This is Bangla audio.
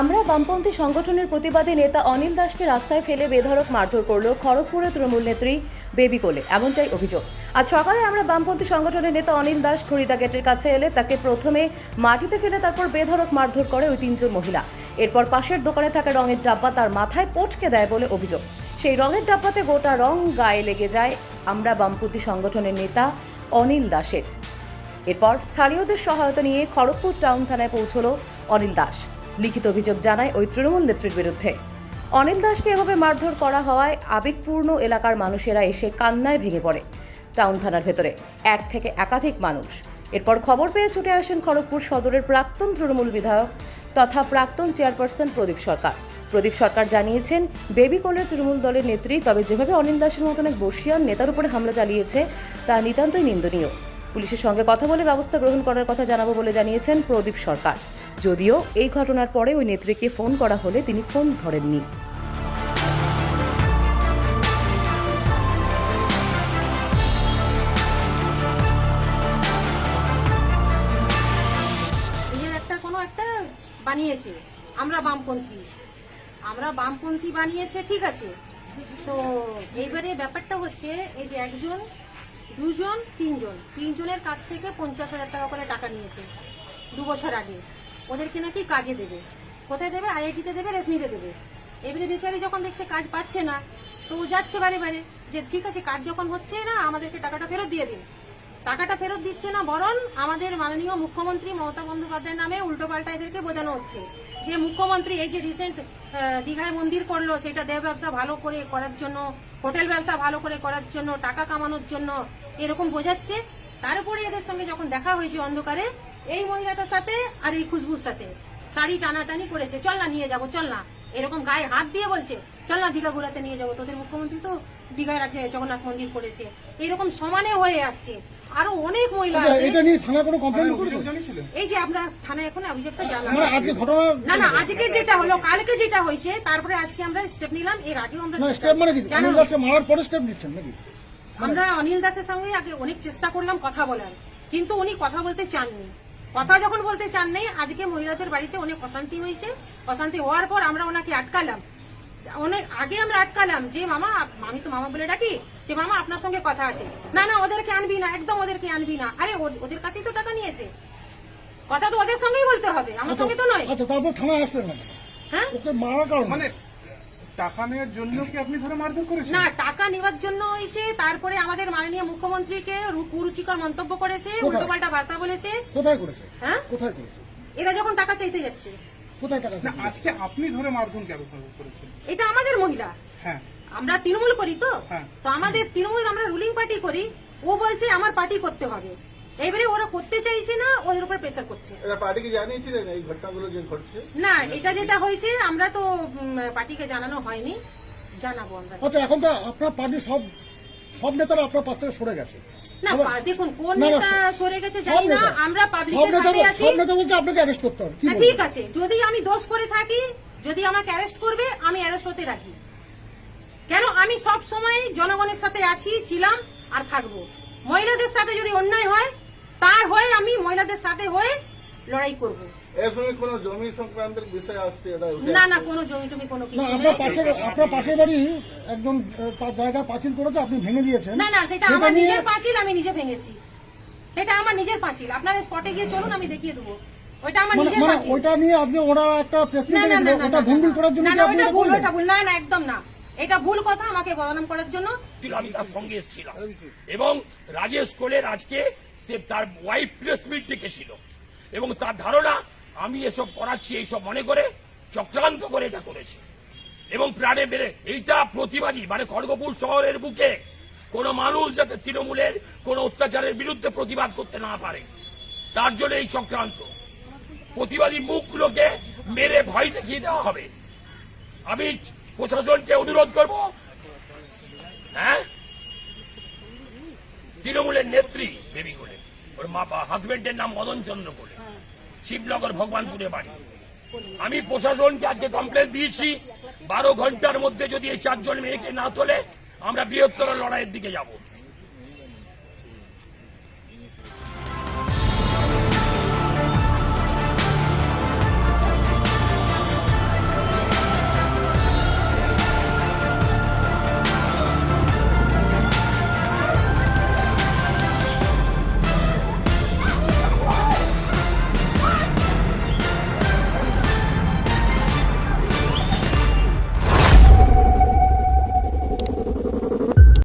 আমরা বামপন্থী সংগঠনের প্রতিবাদী নেতা অনিল দাসকে রাস্তায় ফেলে বেধড়ক মারধর করল খড়গপুরের তৃণমূল নেত্রী বেবি কোলে। এমনটাই অভিযোগ। আজ সকালে আমরা বামপন্থী সংগঠনের নেতা অনিল দাস খড়িদা গেটের কাছে এলে তাকে প্রথমে মাটিতে ফেলে তারপর বেধড়ক মারধর করে ওই তিনজন মহিলা। এরপর পাশের দোকানে থাকা রঙের ডাব্বা তার মাথায় পটকে দেয় বলে অভিযোগ। সেই রঙের ডাব্বাতে গোটা রং গায়ে লেগে যায় আমরা বামপন্থী সংগঠনের নেতা অনিল দাসের। এরপর স্থানীয়দের সহায়তা নিয়ে খড়গপুর টাউন থানায় পৌঁছলো অনিল দাস। লিখিত অভিযোগ জানায় ওই তৃণমূল নেত্রীর বিরুদ্ধে। অনিল দাসকে এভাবে মারধর করা হওয়ায় আবেগপূর্ণ এলাকার মানুষেরা এসে কান্নায় ভেঙে পড়ে টাউন থানার ভেতরে। এক থেকে একাধিক মানুষ। এরপর খবর পেয়ে ছুটে আসেন খড়গপুর সদরের প্রাক্তন তৃণমূল বিধায়ক তথা প্রাক্তন চেয়ারপারসন প্রদীপ সরকার। প্রদীপ সরকার জানিয়েছেন, বেবি কোলের তৃণমূল দলের নেত্রী, তবে যেভাবে অনিল দাসের মতন এক বর্ষিয়ান নেতার উপরে হামলা চালিয়েছে, তা নিতান্তই নিন্দনীয়। পুলিশের সঙ্গে কথা বলে ব্যবস্থা গ্রহণ করার কথা জানাব বলে জানিয়েছেন প্রদীপ সরকার। যদিও এই ঘটনার পরে ওই নেত্রীকে ফোন করা হলে তিনি ফোন ধরেননি। বানিয়েছে। আমরা বামপন্থী। আমরা বামপন্থী বানিয়েছে, ঠিক আছে। তো এইবারে ব্যাপারটা হচ্ছে, এই যে একজন দুজন, তিনজন। তিনজনের কাছ থেকে পঞ্চাশ হাজার টাকা করে টাকা নিয়েছে দু বছর আগে। ওদেরকে নাকি কাজে দেবে। কোথায় দেবে? আইআইটিতে দেবে রেশমিতে দেবে। এবারে বেচারি যখন দেখছে কাজ পাচ্ছে না, তো ও যাচ্ছে বারে বারে যে, ঠিক আছে, কাজ যখন হচ্ছে না, আমাদেরকে টাকাটা ফেরত দিয়ে দিন। টাকাটা ফেরত দিচ্ছে না বরং আমাদের মাননীয় মুখ্যমন্ত্রী মমতা বন্দ্যোপাধ্যায়ের নামে উল্টোপাল্টা এদেরকে বোঝানো হচ্ছে। যে মুখ্যমন্ত্রী এই যে রিসেন্ট দীঘায় মন্দির করল, সেটা দেহ ব্যবসা ভালো করে করার জন্য, হোটেল ব্যবসা ভালো করে করার জন্য, টাকা কামানোর জন্য এরকম বোঝাচ্ছে। তারপরে এদের সঙ্গে যখন দেখা হয়েছে অন্ধকারে, এই মহিলাটার সাথে আর এই খুশবুর সাথে। শাড়ি টানাটানি করেছে। চল না, নিয়ে যাব, চল না। এরকম গায়ে হাত দিয়ে বলছে চল না দীঘা ঘোরাতে নিয়ে যাব তোদের মুখ্যমন্ত্রী তো দীঘায় রাজ্যে জগন্নাথ মন্দির করেছে। এরকম সমানে হয়ে আসছে। আরও অনেক মহিলা আচ্ছা, এটা নিয়ে থানা কোনো কমপ্লেন এই যে আমরা থানায় এখন অভিযোগটা জানাব। মানে আজকে ঘটনা না না আজকে যেটা হলো কালকে যেটা হয়েছে তারপরে আজকে আমরা স্টেপ নিলাম এর আগেও আমরা স্টেপ মানে কি? অনিল মারার পরে স্টেপ নিচ্ছেন নাকি? আমরা অনিল দাসের সঙ্গে আগে অনেক চেষ্টা করলাম কথা বলার কিন্তু উনি কথা বলতে চাননি। কথা যখন বলতে চান নেই আজকে মহিলাদের বাড়িতে অনেক অশান্তি হয়েছে। অশান্তি হওয়ার পর আমরা ওনাকে আটকালাম। অনেক আগে আমরা আটকালাম যে মামা আমি তো মামা বলে ডাকি। যে মামা আপনার সঙ্গে কথা আছে। না না ওদেরকে আনবি না একদম ওদেরকে আনবি না। আরে ও- ওদের কাছেই তো টাকা নিয়েছে। কথা তো ওদের সঙ্গেই বলতে হবে। আমার সঙ্গে তো নয়। আচ্ছা তারপর থানায় আসলেন হ্যাঁ? ওকে মারার কারণ? মানে টাকা নেওয়ার জন্য কি আপনি ধরে মারধর করেছেন? না টাকা নেওয়ার জন্য হয়েছে তারপরে আমাদের মাননীয় মুখ্যমন্ত্রীকে কুরুচিকর মন্তব্য করেছে উল্টোপাল্টা ভাষা বলেছে। কোথায় করেছে? হ্যাঁ? কোথায় করেছে? এরা যখন টাকা চাইতে যাচ্ছে। কোথায় টাকা আজকে আপনি ধরে মারধর কেন করেছেন? এটা আমাদের মহিলা। হ্যাঁ। আমরা তৃণমূল করি তো? হ্যাঁ। তো আমাদের তৃণমূল আমরা রুলিং পার্টি করি ও বলছে আমার পার্টি করতে হবে। এবারে ওরা করতে চাইছে না ওদের উপর প্রেসার করছে। পার্টিকে জানিয়েছিলেন এই ঘটনাগুলো যে ঘটছে? না এটা যেটা হয়েছে আমরা তো পার্টিকে জানানো হয়নি। জানাব আমরা। আচ্ছা এখন তো আপনার পার্টি সব সব নেতারা আপনার পাশ থেকে সরে গেছে। না দেখুন কোন না, না, নেতা সরে গেছে জানি না আমরা পাবলিকের সাথে আছি সব নেতা বলছে আপনাকে অ্যারেস্ট করতে হবে না, ঠিক আছে যদি আমি দোষ করে থাকি যদি আমাকে অ্যারেস্ট করবে আমি অ্যারেস্ট হতে রাজি। কেন? আমি সব সময় জনগণের সাথে আছি ছিলাম আর থাকব। মহিলাদের সাথে যদি অন্যায় হয় তার হয়ে আমি মহিলাদের সাথে হয়ে লড়াই করব। এর সঙ্গে কোনো জমি সংক্রান্তের বিষয় আসছে এটা না না কোনো জমি টমি কোনো না আপনার পাশের আপনার পাশের বাড়ি একজন তার জায়গা পাঁচিল করেছে আপনি ভেঙে দিয়েছেন। না না সেটা সেটা আমার নিজের পাঁচিল আমি নিজে ভেঙেছি। সেটা আমার নিজের পাঁচিল। আপনারা স্পটে গিয়ে চলুন আমি দেখিয়ে দেবো। ওইটা আমার নিজের পাঁচিল। ওইটা নিয়ে আজকে ওরা একটা প্রেস না না না না, ওটা না, করার জন্য না, কি না, আপনি ওটা ভুল ওটা ভুল। না না একদম না। এটা ভুল কথা আমাকে বদনাম করার জন্য। আমি তার সঙ্গে এসেছিলাম। এবং রাজেশ কোলের আজকে সে তার ওয়াইফ প্রেস মিট ডেকেছিল এবং তার ধারণা, আমি এসব করাচ্ছি, এইসব মনে করে, চক্রান্ত করে এটা করেছে। এবং প্রাণে বেড়ে এইটা প্রতিবাদী মানে খড়গপুর শহরের বুকে কোনো মানুষ যাতে তৃণমূলের, কোনো অত্যাচারের বিরুদ্ধে প্রতিবাদ করতে না পারে। তার জন্য এই চক্রান্ত। প্রতিবাদী মুখগুলোকে মেরে ভয় দেখিয়ে দেওয়া হবে। আমি প্রশাসনকে অনুরোধ করব হ্যাঁ? তৃণমূলের নেত্রী দেবী কোলে ওর মা হাজবেন্ডের নাম মদন চন্দ্র কোলে শিবনগর ভগবানপুরে বাড়ি। আমি প্রশাসনকে আজকে কমপ্লেন দিয়েছি বারো ঘণ্টার মধ্যে যদি এই চারজন মেয়েকে না তোলে আমরা বৃহত্তর লড়াইয়ের দিকে যাব।